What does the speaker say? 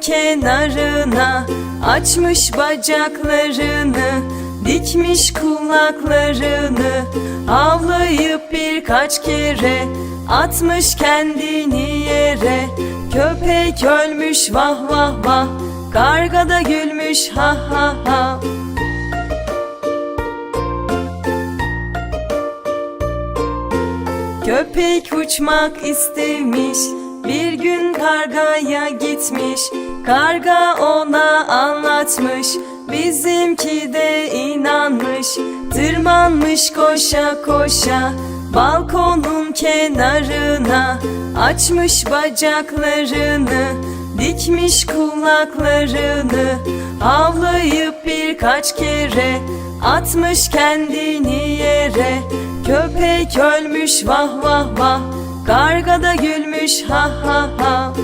kenarına Açmış bacaklarını Dikmiş kulaklarını Havlayıp birkaç kere Atmış kendini yere. Köpek ölmüş vah vah vah Karga da gülmüş ha ha ha. Köpek uçmak istemiş Bir gün kargaya gitmiş Karga ona anlatmış. Bizimki de inanmış Tırmanmış koşa koşa. Balkonun kenarına Açmış bacaklarını Dikmiş kulaklarını. Havlayıp birkaç kere Atmış kendini yere. Köpek ölmüş vah vah vah. Karga da gülmüş ha ha ha